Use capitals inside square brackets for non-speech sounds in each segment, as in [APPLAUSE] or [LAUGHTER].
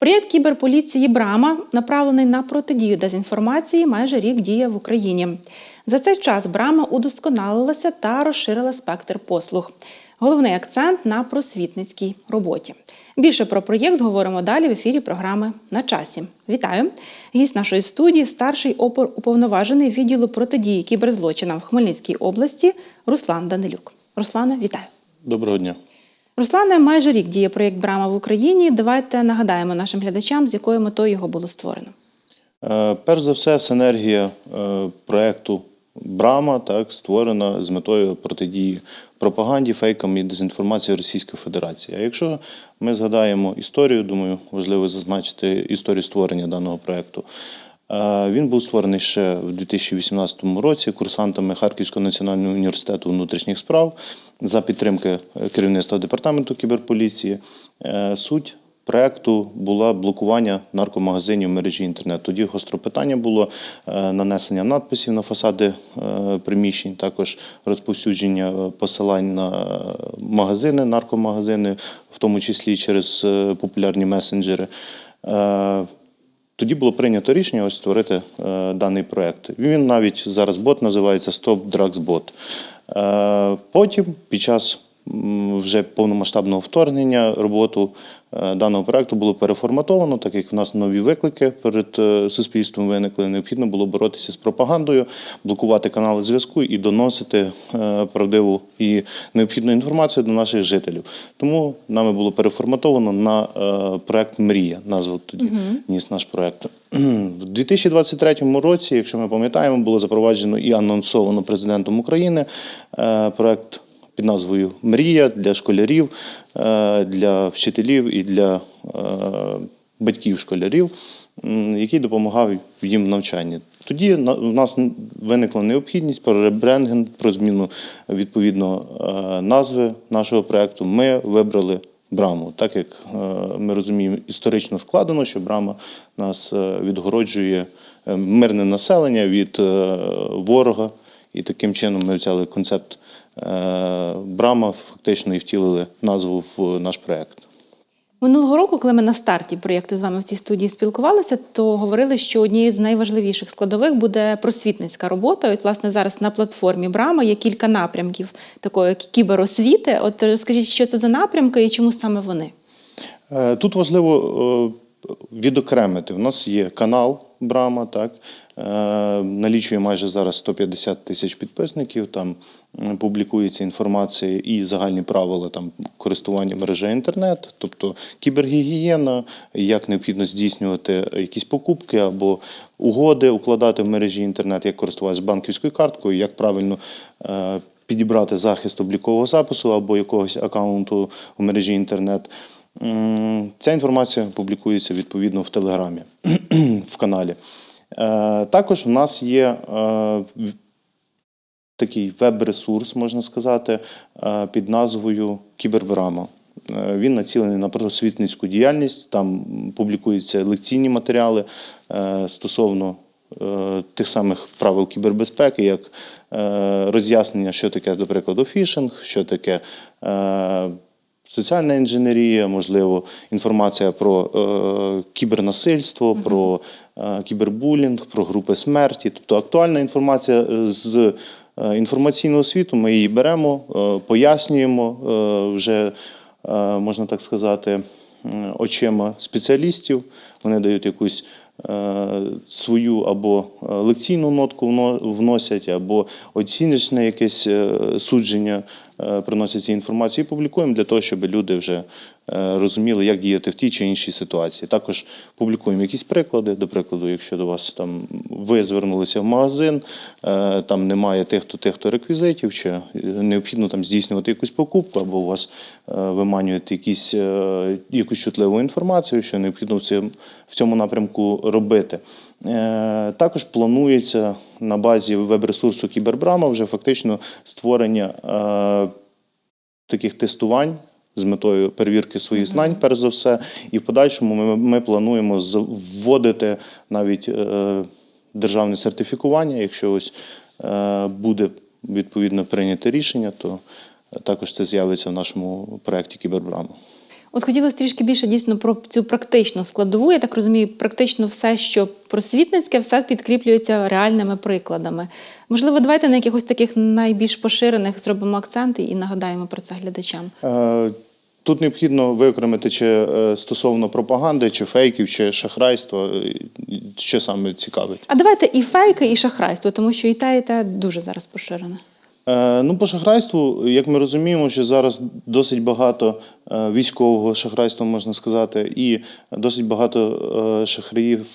Проєкт кіберполіції Брама направлений на протидію дезінформації майже рік діє в Україні. За цей час Брама удосконалилася та розширила спектр послуг. Головний акцент на просвітницькій роботі. Більше про проєкт говоримо далі в ефірі програми на часі. Вітаю! Гість нашої студії, старший опор уповноважений відділу протидії кіберзлочинам в Хмельницькій області Руслан Данилюк. Руслане, вітаю! Доброго дня. Руслане, майже рік діє проєкт Брама в Україні. Давайте нагадаємо нашим глядачам, з якою метою його було створено. Е, Перш за все, синергія е, проекту Брама так створена з метою протидії пропаганді, фейкам і дезінформації Російської Федерації. А якщо ми згадаємо історію, думаю, важливо зазначити історію створення даного проекту. Е, Він був створений ще в 2018 році курсантами Харківського національного університету внутрішніх справ за підтримки керівництва департаменту кіберполіції. Е, Суть проекту було блокування наркомагазинів в мережі інтернет. Тоді гостро питання було е, нанесення надписів на фасади приміщень, також розповсюдження посилань на магазини, наркомагазини, в тому числі через популярні месенджери. Тоді було прийнято рішення ось створити е, даний проект. Він навіть зараз бот називається Stop Drugs Bot. Е, потім, під час вже повномасштабного вторгнення, роботу е, даного проекту було переформатовано, так як в нас нові виклики перед е, суспільством виникли. Необхідно було боротися з пропагандою, блокувати канали зв'язку і доносити е, правдиву і необхідну інформацію до наших жителів. Тому нами було переформатовано на проект Мрія. Назву тоді ніс наш проект. В 2023 році, якщо ми пам'ятаємо, було запроваджено і анонсовано президентом України проект під назвою Мрія для школярів, е, для вчителів і для е, батьків школярів, який допомагав їм в навчанні. Тоді в нас виникла необхідність про ребрендинг, про зміну відповідно е, назви нашого проекту. Ми вибрали браму, так як ми розуміємо, історично складено, що брама нас відгороджує мирне населення від ворога. І таким чином ми взяли концепт брама, фактично і втілили назву в наш проект. Минулого року, коли ми на старті проєкту з вами в цій студії спілкувалися, то говорили, що однією з найважливіших складових буде просвітницька робота. От, власне, зараз на платформі Брама є кілька напрямків такої кіберосвіти. От скажіть, що це за напрямки і чому саме вони? Е, Тут важливо е, відокремити. У нас є канал Брама, так е, налічує майже зараз 150 тисяч підписників. Там публікується інформація і загальні правила там користування мережею інтернет, тобто кібергігієна, як необхідно здійснювати якісь покупки або угоди укладати в мережі інтернет, як користуватися банківською карткою, як правильно. е, Підібрати захист облікового запису або якогось аккаунту в мережі інтернет. Ця інформація публікується відповідно в Телеграмі [CLEARS THROAT] в каналі. Е, Також в нас є е, такий веб-ресурс, можна сказати, е, під назвою Кібербрама. Він націлений на просвітницьку діяльність. Там публікуються лекційні матеріали стосовно тих самих правил кібербезпеки, як роз'яснення, що таке, до прикладу, фішинг, що таке. Соціальна інженерія, можливо, інформація про е, кібернасильство, про е, кібербулінг, про групи смерті. Тобто актуальна інформація з е, інформаційного світу. Ми її беремо, е, пояснюємо е, вже, е, можна так сказати, очима спеціалістів. Вони дають якусь е, свою або е, лекційну нотку вносять, або оціночне якесь е, судження приносять ці інформації і публікуємо для того, щоб люди вже е, розуміли, як діяти в тій чи іншій ситуації. Також публікуємо якісь приклади. До прикладу, якщо до вас там ви звернулися в магазин, е, там немає тих-то тих-то реквізитів, чи е, необхідно там здійснювати якусь покупку, або у вас е, виманюють якісь, е, якусь чутливу інформацію, що необхідно в цьому напрямку робити. Е, Також планується на базі веб-ресурсу Кібербрама вже фактично створення е, таких тестувань з метою перевірки своїх знань, перш за все. І в подальшому ми, ми плануємо вводити навіть е, державне сертифікування. Якщо ось е, буде відповідно прийняте рішення, то також це з'явиться в нашому проєкті Кібербрама. От хотілося трішки більше дійсно про цю практичну складову. Я так розумію, практично все, що просвітницьке, все підкріплюється реальними прикладами. Можливо, давайте на якихось таких найбільш поширених зробимо акценти і нагадаємо про це глядачам. Е, Тут необхідно виокремити чи е, стосовно пропаганди, чи фейків, чи шахрайства, е, що саме цікавить. А давайте і фейки, і шахрайство, тому що і те, і те дуже зараз поширене. Е, Ну, по шахрайству, як ми розуміємо, що зараз досить багато е, військового шахрайства, можна сказати, і досить багато е, шахраїв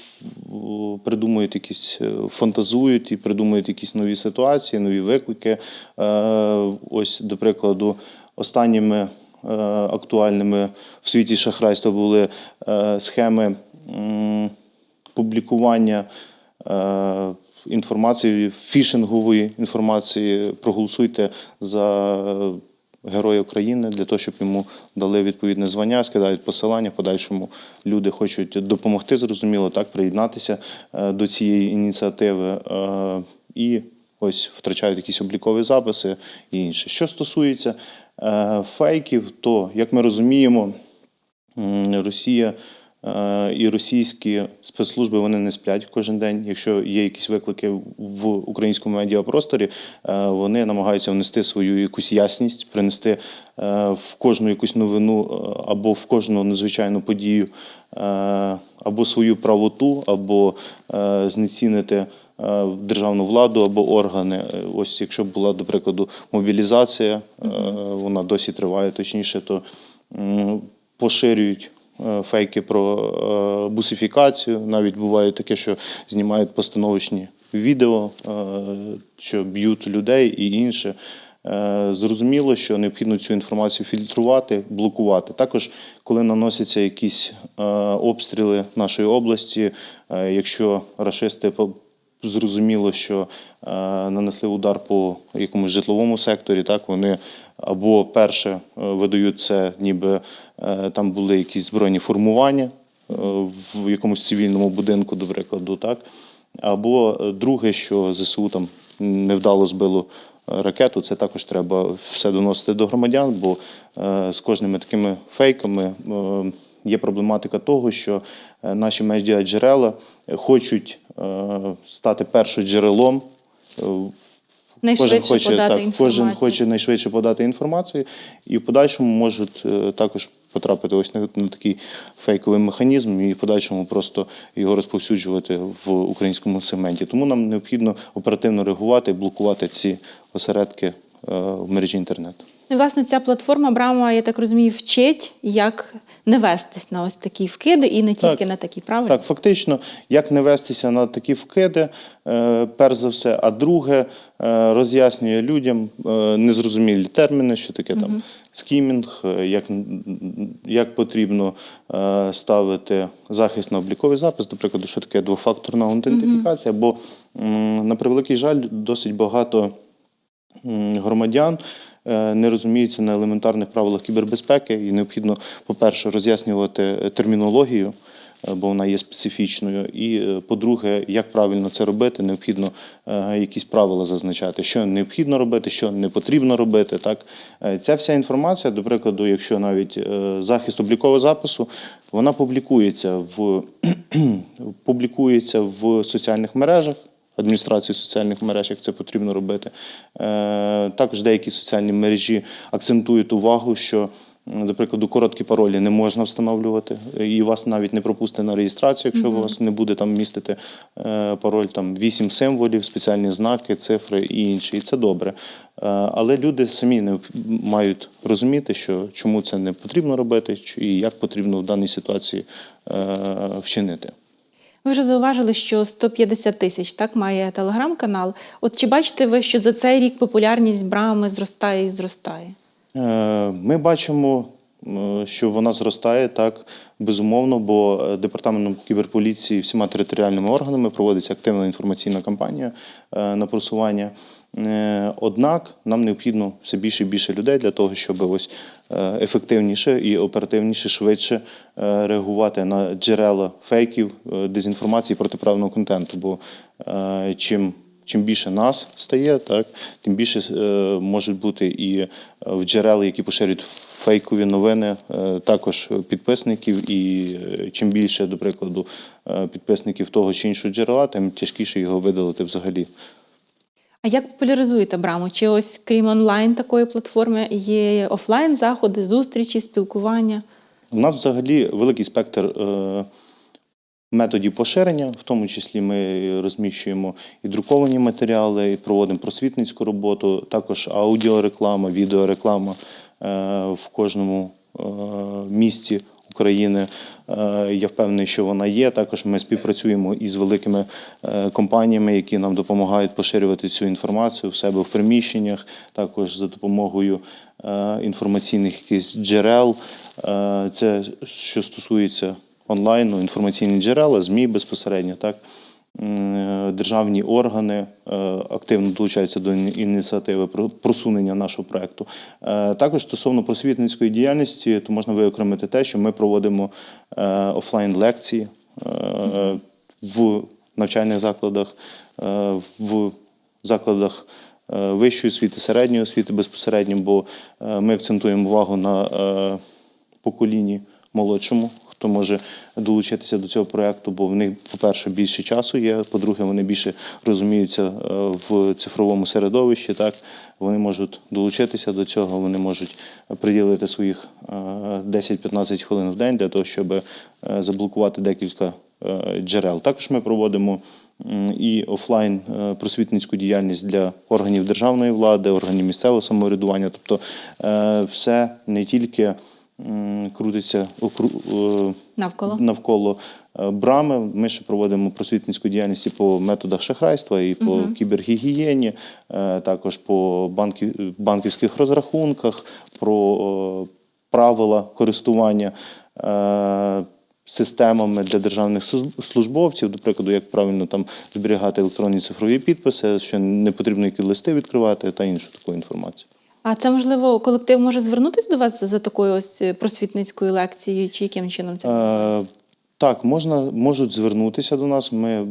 придумують якісь, фантазують і придумують якісь нові ситуації, нові виклики. Ось, до прикладу, останніми актуальними в світі шахрайства були схеми публікування інформації, фішингової інформації. Проголосуйте за Героя України для того, щоб йому дали відповідне звання, скидають посилання. В подальшому люди хочуть допомогти, зрозуміло, так приєднатися е, до цієї ініціативи. е, І ось втрачають якісь облікові записи і інше. Що стосується е, фейків, то як ми розуміємо, Росія і російські спецслужби вони не сплять кожен день. Якщо є якісь виклики в українському медіапросторі, е, вони намагаються внести свою якусь ясність, принести е, в кожну якусь новину е, або в кожну надзвичайну подію, е, або свою правоту, або е, знецінити. е, Державну владу або органи. Е, Ось якщо була, до прикладу, мобілізація, е, вона досі триває, точніше, то поширюють е, фейки про е, бусифікацію. Навіть буває таке, що знімають постановочні відео, е, що б'ють людей і інше. Е, Зрозуміло, що необхідно цю інформацію фільтрувати, блокувати. Також, коли наносяться якісь е, обстріли нашої області, е, якщо рашисти зрозуміло, що е, нанесли удар по якомусь житловому секторі, так вони або перше е, видають це, ніби е, там були якісь збройні формування е, в якомусь цивільному будинку, до прикладу, так. Або е, друге, що ЗСУ там невдало збило ракету, це також треба все доносити до громадян, бо е, з кожними такими фейками е, є проблематика того, що е, наші медіаджерела хочуть е, стати е, Найшвидше Кожен хоче, так, кожен хоче найшвидше подати інформацію, і в подальшому можуть е, також потрапити ось на, на такий фейковий механізм і в подальшому просто його розповсюджувати в українському сегменті. Тому нам необхідно оперативно реагувати і блокувати ці осередки е, в мережі інтернет. І, власне, ця платформа Брама, я так розумію, вчить, як не вестись на ось такі вкиди і не тільки Так. на такі, правильно? Так, фактично, як не вестися на такі вкиди, е, перш за все, а друге, е, роз'яснює людям е, незрозумілі терміни, що таке там скімінг, як, як потрібно ставити захист на обліковий запис, до прикладу, що таке двофакторна аутентифікація, бо, на превеликий жаль, досить багато громадян не розуміються на елементарних правилах кібербезпеки, і необхідно, по-перше, роз'яснювати е, термінологію, е, бо вона є специфічною. І, е, по-друге, як правильно це робити, необхідно е, якісь правила зазначати, що необхідно робити, що не потрібно робити. Так? Е, Ця вся інформація, до прикладу, якщо навіть е, захист облікового запису, вона публікується в, [CLEARS THROAT] публікується в соціальних мережах адміністрації соціальних мереж, як це потрібно робити. Е, Також деякі соціальні мережі акцентують увагу, що, до прикладу, короткі паролі не можна встановлювати, і вас навіть не пропустить на реєстрацію, якщо у вас не буде там містити е, пароль, там вісім символів, спеціальні знаки, цифри і інше. І це добре. Е, Але люди самі не мають розуміти, що чому це не потрібно робити, і як потрібно в даній ситуації вчинити. Ви вже зауважили, що 150 тисяч так має телеграм-канал. От чи бачите ви, що за цей рік популярність Брами зростає і зростає? Е, Ми бачимо, що вона зростає так безумовно, бо е, департаментом кіберполіції всіма територіальними органами проводиться активна інформаційна кампанія е, на просування. Е, Однак нам необхідно все більше і більше людей для того, щоб ось е, ефективніше і оперативніше, швидше е, реагувати на джерела фейків, дезінформації, протиправного контенту. Бо чим чим більше нас стає, так, тим більше можуть бути і в джерел, які поширюють фейкові новини, також підписників. І чим більше, до прикладу, підписників того чи іншого джерела, тим тяжкіше його видалити взагалі. А як популяризуєте браму? Чи ось крім онлайн такої платформи є офлайн заходи, зустрічі, спілкування? У нас взагалі великий спектр е, методів поширення, в тому числі ми розміщуємо і друковані матеріали, і проводимо просвітницьку роботу, також аудіореклама, відеореклама е, в кожному е, місті України. Е, Я впевнений, що вона є. Також ми співпрацюємо із великими е, компаніями, які нам допомагають поширювати цю інформацію в себе в приміщеннях, також за допомогою е, інформаційних якихось джерел. Це що стосується онлайну, інформаційні джерела, ЗМІ безпосередньо, так. Е, Державні органи е, активно долучаються до ініціативи про просунення нашого проекту. Е, Також стосовно просвітницької діяльності, то можна виокремити те, що ми проводимо офлайн лекції в навчальних закладах, в закладах вищої освіти, середньої освіти безпосередньо, бо ми акцентуємо увагу на поколінні молодшому, хто може долучитися до цього проекту, бо в них, по-перше, більше часу є, по-друге, вони більше розуміються е, в цифровому середовищі. Так вони можуть долучитися до цього, вони можуть приділити своїх е, 10-15 хвилин в день для того, щоб е, заблокувати декілька е, джерел. Також ми проводимо і офлайн е, просвітницьку діяльність для органів державної влади, органів місцевого самоврядування. Тобто е, все не тільки крутиться окру- е, Навколо? навколо е, брами. Ми ще проводимо просвітницьку діяльність і по методах шахрайства, і по Мгм. кібергігієні, е, також по банків, банківських розрахунках, про правила користування. Системами для державних службовців, до прикладу, як правильно там зберігати електронні цифрові підписи, що не потрібно які листи відкривати та іншу таку інформацію. А це можливо колектив може звернутися до вас за такою ось е, просвітницькою лекцією, чи яким чином це? Е, так, можна, можуть звернутися до нас. Ми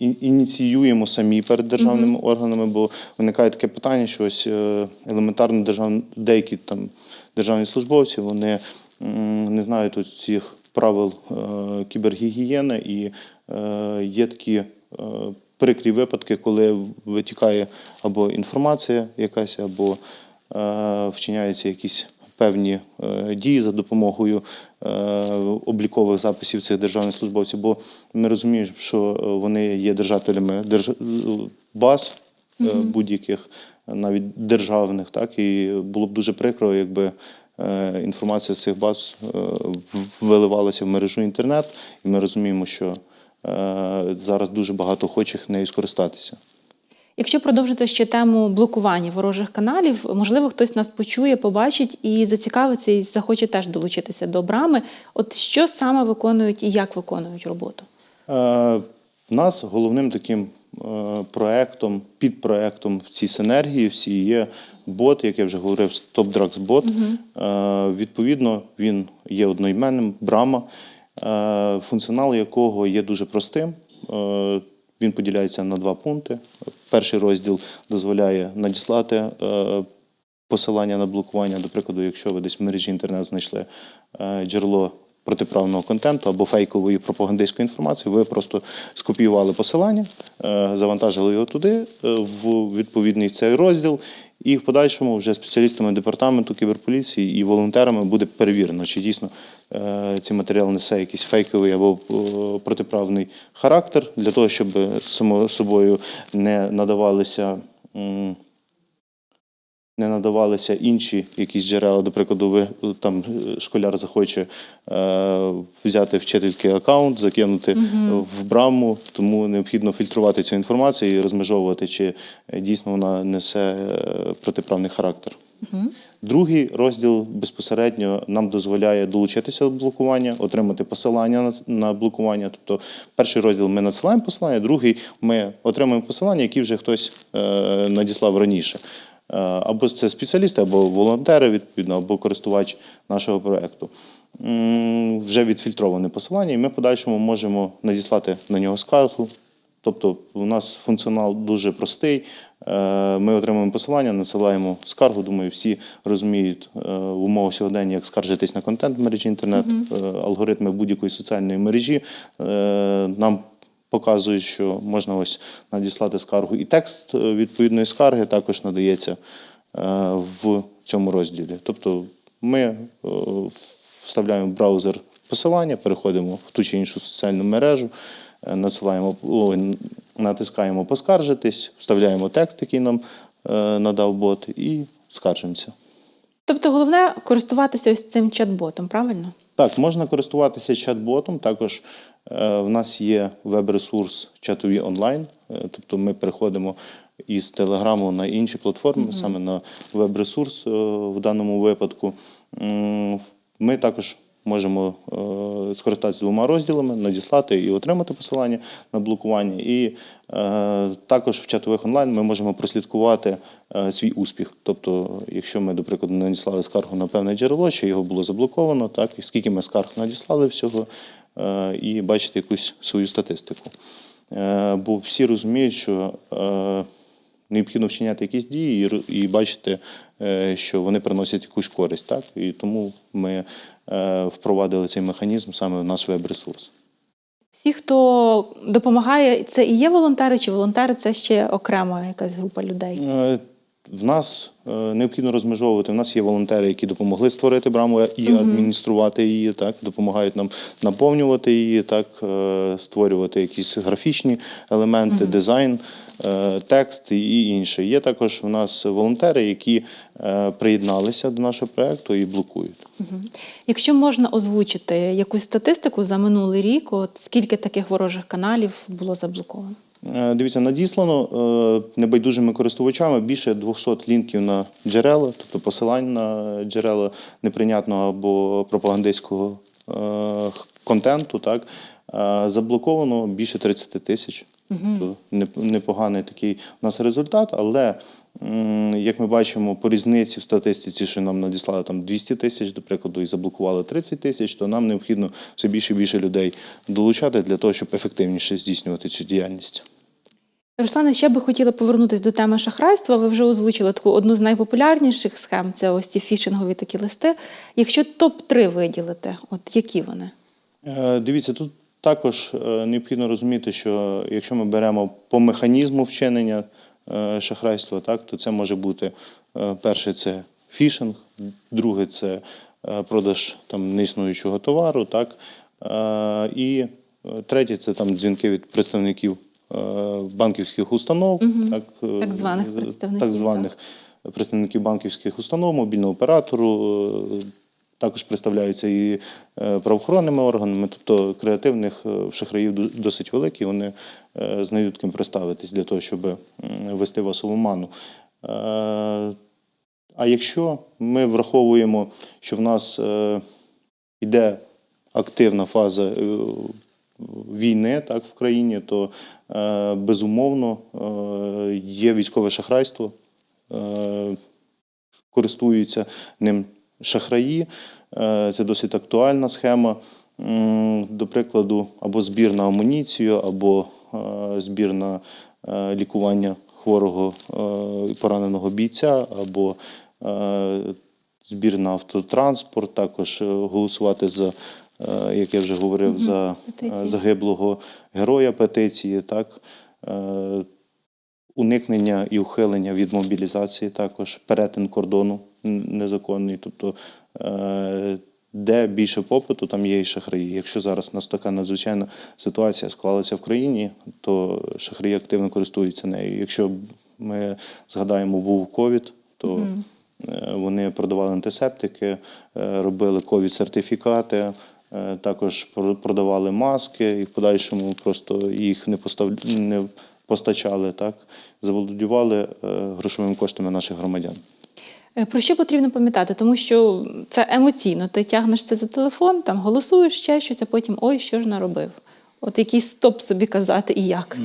ініціюємо самі перед державними органами, бо виникає таке питання, що ось е, елементарно держав... деякі там державні службовці вони не знають ось цих правил е, кібергігієни, і є такі прикрі випадки, коли витікає або інформація якась, або е, вчиняються якісь певні е, дії за допомогою е, облікових записів цих державних службовців, бо ми розуміємо, що вони є держателями держ... баз будь-яких, навіть державних, так? І було б дуже прикро, якби. Інформація з цих баз виливалася в мережу інтернет, і ми розуміємо, що зараз дуже багато охочих нею скористатися. Якщо продовжити ще тему блокування ворожих каналів, можливо, хтось нас почує, побачить і зацікавиться, і захоче теж долучитися до брами. От що саме виконують і як виконують роботу? Е, В нас головним таким е, проектом, підпроектом в цій синергії всі є бот, як я вже говорив, StopDrugs бот. Е, Відповідно, він є одноіменним, брама, е, функціонал якого є дуже простим. Е, Він поділяється на два пункти. Перший розділ дозволяє надіслати е, посилання на блокування. До прикладу, якщо ви десь в мережі інтернет знайшли е, джерело протиправного контенту або фейкової пропагандистської інформації, ви просто скопіювали посилання, е, завантажили його туди, е, в відповідний цей розділ, і в подальшому вже спеціалістами департаменту кіберполіції і волонтерами буде перевірено, чи дійсно е, цей матеріал несе якийсь фейковий або протиправний характер, для того, щоб само собою не надавалися. Не надавалися інші якісь джерела. До прикладу, ви там е, школяр захоче е, взяти вчительки аккаунт, закинути Мгм. в браму, тому необхідно фільтрувати цю інформацію і розмежовувати, чи е, дійсно вона несе е, протиправний характер. Мгм. Другий розділ безпосередньо нам дозволяє долучитися до блокування, отримати посилання на, на блокування. Тобто, перший розділ ми надсилаємо посилання, другий ми отримуємо посилання, які вже хтось е, надіслав раніше. Е, або це спеціалісти, або волонтери, відповідно, або користувач нашого проекту. Вже відфільтроване посилання, і ми в подальшому можемо надіслати на нього скаргу, Тобто у нас функціонал дуже простий. Е, Ми отримуємо посилання, насилаємо скаргу. Думаю, всі розуміють е, в умовах сьогодення, як скаржитись на контент в мережі інтернет, алгоритми будь-якої соціальної мережі. Нам показують, що можна ось надіслати скаргу. І текст е, відповідної скарги також надається е, в цьому розділі. Тобто ми е, вставляємо в браузер посилання, переходимо в ту чи іншу соціальну мережу, надсилаємо, о, натискаємо поскаржитись, вставляємо текст, який нам надав бот, і скаржимося. Тобто головне користуватися ось цим чат-ботом, правильно? Так, можна користуватися чат-ботом. Також в нас є веб-ресурс чатові онлайн. Е, тобто ми переходимо із Телеграму на інші платформи, саме на веб-ресурс е, в даному випадку. Ми також можемо е, скористатися двома розділами, надіслати і отримати посилання на блокування. І е, також в чатових онлайн ми можемо прослідкувати е, свій успіх. Тобто, якщо ми, до прикладу, надіслали скаргу на певне джерело, що його було заблоковано, так і скільки ми скарг надіслали всього, е, і бачити якусь свою статистику. Е, Бо всі розуміють, що е, необхідно вчиняти якісь дії і, бачити, е, що вони приносять якусь користь. Так? І тому ми е, впровадили цей механізм саме в наш веб-ресурс. Всі, хто допомагає, це і є волонтери, чи волонтери це ще окрема якась група людей? В нас е, необхідно розмежовувати. У нас є волонтери, які допомогли створити браму і адмініструвати її, так допомагають нам наповнювати її, так е, створювати якісь графічні елементи, дизайн, е, текст і інше. Є також у нас волонтери, які приєдналися до нашого проекту і блокують. Якщо можна озвучити якусь статистику за минулий рік, от скільки таких ворожих каналів було заблоковано? Е, Дивіться, надіслано е, небайдужими користувачами більше 200 лінків на джерела, тобто посилань на джерела неприйнятного або пропагандистського е, контенту. Так заблоковано більше 30 тисяч. Тобто непоганий такий у нас результат, але як ми бачимо по різниці в статистиці, що нам надіслали там 200 тисяч, до прикладу, і заблокували 30 тисяч, то нам необхідно все більше і більше людей долучати для того, щоб ефективніше здійснювати цю діяльність. Руслане, ще би хотіла повернутися до теми шахрайства. Ви вже озвучили таку одну з найпопулярніших схем це ось ці фішингові такі листи. Якщо топ-3 виділити, от які вони? Е, Дивіться, тут також е, необхідно розуміти, що якщо ми беремо по механізму вчинення е, шахрайства, так, то це може бути перше це фішинг, друге це продаж там неіснуючого товару, так, і третє це там дзвінки від представників банківських установ, Мгм. так, е, Так званих е, представників, так званих представників банківських установ, мобільного оператору. е, Також представляються і е, правоохоронними органами, тобто креативних е, шахраїв досить великі, вони е, знають ким представитись для того, щоб вести вас у оману. Е, А якщо ми враховуємо, що в нас е, йде активна фаза е, війни так, в країні, то е, безумовно е, є військове шахрайство, е, користуються ним шахраї. Це досить актуальна схема. До прикладу, або збір на амуніцію, або збір на лікування хворого пораненого бійця, або збір на автотранспорт, також голосувати за, як я вже говорив, Мгм, за петиції. е, загиблого героя петиції, так. Е, Уникнення і ухилення від мобілізації, також перетин кордону незаконний. Тобто, е, де більше попиту, там є і шахраї. Якщо зараз у нас така надзвичайна ситуація склалася в країні, то шахраї активно користуються нею. Якщо ми згадаємо, був ковід, то. Е, Вони продавали антисептики, е, робили ковід-сертифікати, е, також продавали маски і в подальшому просто їх не, постав... не постачали, так? заволодівали е, грошовими коштами наших громадян. Е, Про що потрібно пам'ятати? Тому що це емоційно. Ти тягнешся за телефон, там голосуєш ще щось, а потім ой, що ж наробив. От який стоп собі казати і як.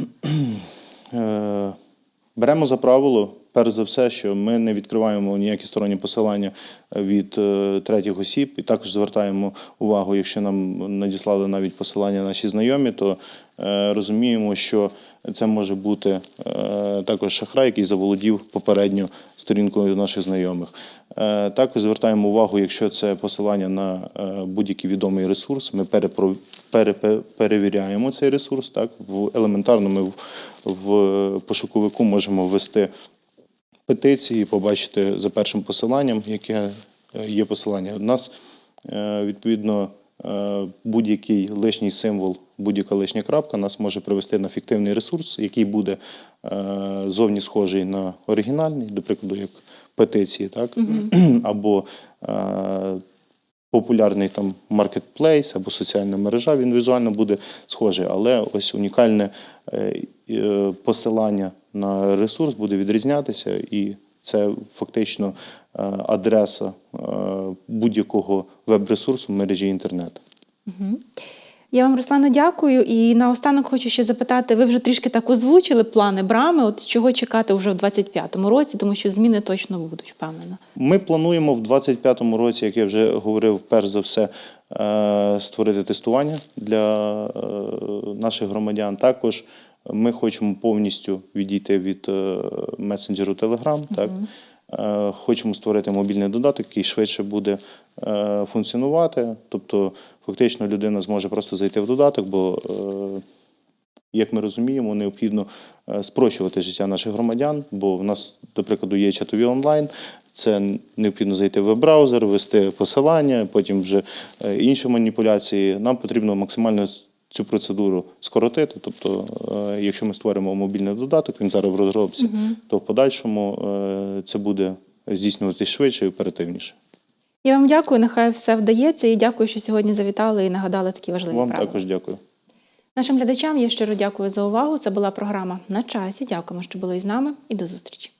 Е, Беремо за правило перш за все, що ми не відкриваємо ніякі сторонні посилання від е, третіх осіб, і також звертаємо увагу, якщо нам надіслали навіть посилання наші знайомі, то е, розуміємо, що це може бути е, також шахрай, який заволодів попередньо сторінкою наших знайомих. Е, Також звертаємо увагу, якщо це посилання на е, будь-який відомий ресурс, ми перепро- перепе- перевіряємо цей ресурс. Так в елементарно ми в, пошуковику можемо ввести петиції, побачити за першим посиланням, яке є посилання. У нас відповідно будь-який лишній символ, будь-яка лишня крапка нас може привести на фіктивний ресурс, який буде е, зовні схожий на оригінальний, до прикладу, як петиції, так? [CLEARS THROAT] Або е, популярний там маркетплейс або соціальна мережа, він візуально буде схожий, але ось унікальне е, е, посилання на ресурс буде відрізнятися, і це фактично е, адреса е, будь-якого веб-ресурсу в мережі інтернет. Мгм. Я вам, Руслана, дякую. І наостанок хочу ще запитати: ви вже трішки так озвучили плани брами. От чого чекати вже в 25-му році, тому що зміни точно будуть, впевнена. Ми плануємо в 2025 році, як я вже говорив, перш за все е, створити тестування для наших громадян. Також ми хочемо повністю відійти від е, месенджеру Telegram. Так? Е, Хочемо створити мобільний додаток, який швидше буде е, функціонувати. Тобто, фактично, людина зможе просто зайти в додаток, бо, як ми розуміємо, необхідно спрощувати життя наших громадян, бо в нас, до прикладу, є чатові онлайн. Це необхідно зайти в веб-браузер, ввести посилання, потім вже інші маніпуляції. Нам потрібно максимально цю процедуру скоротити. Тобто, е, якщо ми створимо мобільний додаток, він зараз в розробці, Мгм. то в подальшому е, це буде здійснюватись швидше і оперативніше. Я вам дякую, нехай все вдається. І дякую, що сьогодні завітали і нагадали такі важливі Вам правила. також дякую. Нашим глядачам я щиро дякую за увагу. Це була програма на часі. Дякуємо, що були із нами, і до зустрічі.